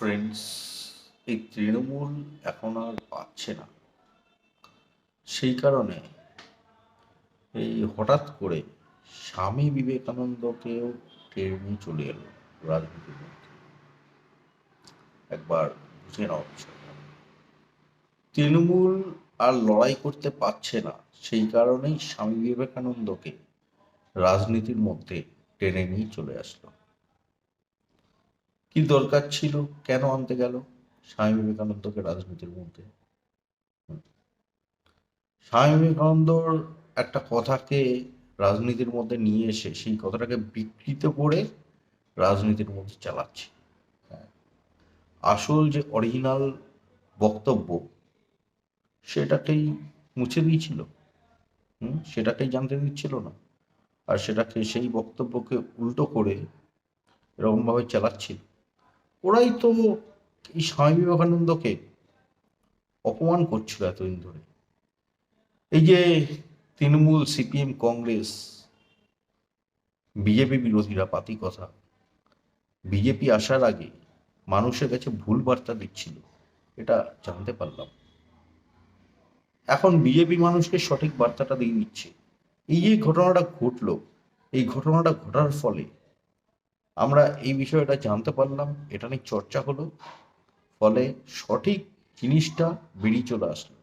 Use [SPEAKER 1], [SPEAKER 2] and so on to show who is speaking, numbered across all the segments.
[SPEAKER 1] Friends এই তৃণমূল এখন আর পাচ্ছে না। সেই কারণে এই হঠাৎ করে স্বামী বিবেকানন্দকেও টেনে চলে এলো রাজনীতির মধ্যে। একবার বুঝে নেওয়া বিষয়টা। তৃণমূল আর লড়াই করতে পারছে না, সেই কারণেই স্বামী বিবেকানন্দকে রাজনীতির মধ্যে টেনে নিয়ে চলে আসলো। কি দরকার ছিল? কেন আনতে গেল? স্বামী বিবেকানন্দকে রাজনীতির মধ্যে। স্বামী বিবেকানন্দর একটা কথাকে রাজনীতির মধ্যে নিয়ে এসে, সেই কথাটাকে বিকৃত করে রাজনীতির মধ্যে চালাচ্ছে। হ্যাঁ। আসল যে অরিজিনাল বক্তব্য, সেটাকেই মুছে দিয়েছিল। হুম? সেটাকেই জানতে দিচ্ছিল না। আর সেটাকে, সেই বক্তব্যকে উল্টো করে এরকমভাবে চালাচ্ছিল। ওরাই তো এই স্বামী বিবেকানন্দকে অপমান করছিল এতদিন ধরে। এই যে তৃণমূল, সিপিএম, কংগ্রেস, বিজেপি বিরোধীরা পাতি কথা, বিজেপি আসার আগে মানুষের কাছে ভুল বার্তা দিচ্ছিল, এটা জানতে পারলাম। এখন বিজেপি মানুষকে সঠিক বার্তাটা দিয়ে দিচ্ছে। এই যে ঘটনাটা ঘটলো, এই ঘটনাটা ঘটার ফলে আমরা এই বিষয়টা জানতে পারলাম, এটা নিয়ে চর্চা হলো, ফলে সঠিক জিনিসটা বেরিয়ে চলে আসলো।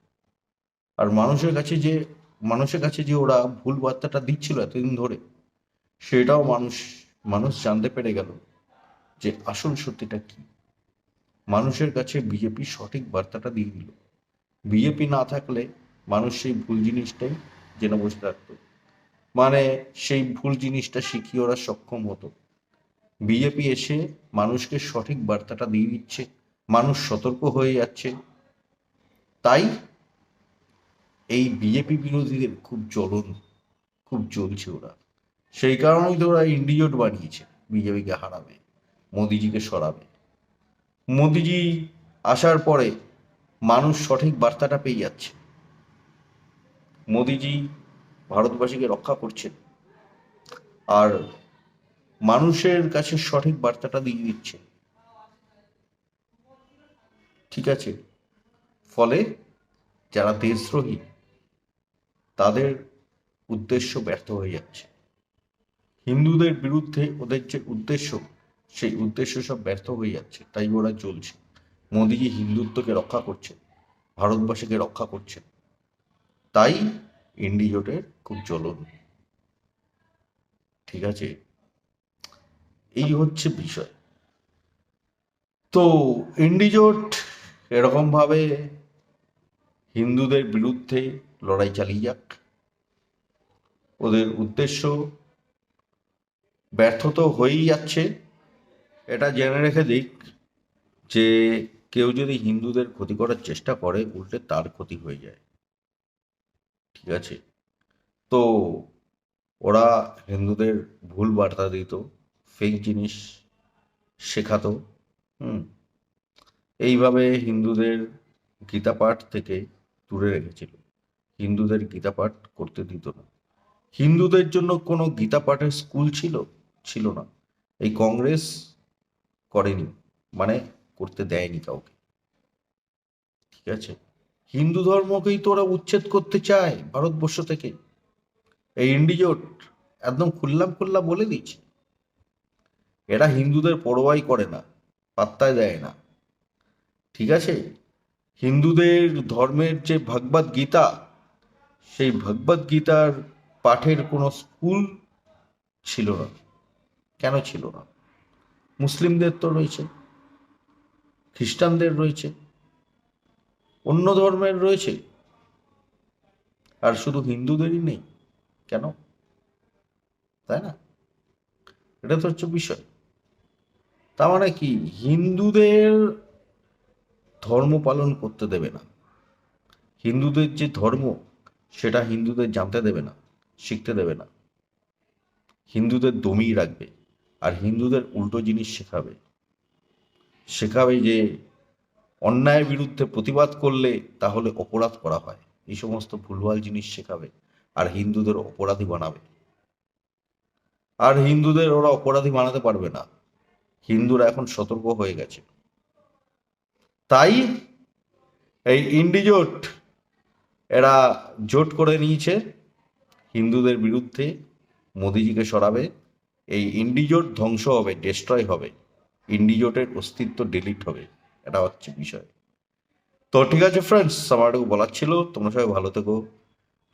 [SPEAKER 1] আর মানুষের কাছে যে, মানুষের কাছে যে ওরা ভুল বার্তাটা দিচ্ছিল এতদিন ধরে, সেটাও মানুষ মানুষ জানতে পেরে গেল যে আসল সত্যিটা কি। মানুষের কাছে বিজেপি সঠিক বার্তাটা দিয়ে দিল। বিজেপি না থাকলে মানুষ সেই ভুল জিনিসটাই জেনে বসে থাকতো। মানে সেই ভুল জিনিসটা শিখিয়ে ওরা সক্ষম হতো। বিজেপি এসে মানুষকে সঠিক বার্তাটা দিয়ে দিচ্ছে, মানুষ সতর্ক হয়ে যাচ্ছে। তাই এই বিজেপি বিরোধীদের খুব জ্বলন, খুব জ্বলছে ওরা। সেই কারণেই তো ওরা ইন্ডিজোট বানিয়েছে, বিজেপিকে হারাবে, মোদিজিকে সরাবে। মোদিজি আসার পরে মানুষ সঠিক বার্তাটা পেয়ে যাচ্ছে। মোদিজি ভারতবাসীকে রক্ষা করছেন। আর মানুষের কাছে সঠিক বার্তাটা দিয়ে দিচ্ছে। ঠিক আছে? ফলে যারা দেশদ্রোহী, তাদের উদ্দেশ্য ব্যর্থ হয়ে যাচ্ছে। হিন্দুদের বিরুদ্ধে ওদের যে উদ্দেশ্য, সেই উদ্দেশ্য সব ব্যর্থ হয়ে যাচ্ছে। তাই ওরা চলছে। মোদিজি হিন্দুত্বকে রক্ষা করছে, ভারতবাসীকে রক্ষা করছে। তাই ইন্ডিজোটের খুব জ্বলন। ঠিক আছে? এই হচ্ছে বিষয়। তো ইন্ডিজোট এরকম ভাবে হিন্দুদের বিরুদ্ধে লড়াই চালিয়ে যাক। ওদের উদ্দেশ্য ব্যর্থ তো হয়েই যাচ্ছে। এটা জেনে রেখে দিক যে কেউ যদি হিন্দুদের ক্ষতি করার চেষ্টা করে, উল্টে তার ক্ষতি হয়ে যায়। ঠিক আছে? তো ওরা হিন্দুদের ভুল বার্তা দিত। ফেক জিনিস শেখাতো, হুম? এইভাবে হিন্দুদের গীতা পাঠ থেকে দূরে রেখেছিল। হিন্দুদের গীতা পাঠ করতে দিত না। হিন্দুদের জন্য কোনো গীতা পাঠের স্কুল ছিল? ছিল না। এই কংগ্রেস করেনি মানে করতে দেয়নি কাউকে। ঠিক আছে? হিন্দু ধর্মকেই তো ওরা উচ্ছেদ করতে চায় ভারতবর্ষ থেকে। এই ইন্ডিজোট একদম খুললাম খুল্লা বলে দিচ্ছে এরা হিন্দুদের পরোয়াই করে না পাত্তায় দেয় না। ঠিক আছে? হিন্দুদের ধর্মের যে ভগবদ গীতা, সেই ভগবদ গীতার পাঠের কোনো স্কুল ছিল না। কেন ছিল না? মুসলিমদের তো রয়েছে, খ্রিস্টানদের রয়েছে, অন্য ধর্মের রয়েছে। আর শুধু হিন্দুদেরই নেই, কেন? তাই না? এটা তো হচ্ছে বিষয়। তার মানে কি? হিন্দুদের ধর্ম পালন করতে দেবে না। হিন্দুদের যে ধর্ম, সেটা হিন্দুদের জানতে দেবে না, শিখতে দেবে না। হিন্দুদের দমিয়ে রাখবে আর হিন্দুদের উল্টো জিনিস শেখাবে। শেখাবে যে অন্যায়ের বিরুদ্ধে প্রতিবাদ করলে তাহলে অপরাধ করা হয়। এই সমস্ত ভুলভাল জিনিস শেখাবে আর হিন্দুদের অপরাধী বানাবে। আর হিন্দুদের ওরা অপরাধী বানাতে পারবে না। হিন্দুরা এখন সতর্ক হয়ে গেছে। তাই এই ইন্ডিজোট, এরা জোট করে নিয়েছে। হিন্দুদের বিরুদ্ধে মোদিজিকে সরাবে। এই ইন্ডিজোট ধ্বংস হবে ডেস্ট্রয় হবে। ইন্ডিজোটের অস্তিত্ব ডিলিট হবে, এটা হচ্ছে বিষয়। তো ঠিক আছে ফ্রেন্ডস আমার বলার ছিল। তোমরা সবাই ভালো থেকো।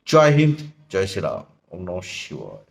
[SPEAKER 1] জয় হিন্দ, জয় শ্রীরাম। ওম নমঃ শিবায়।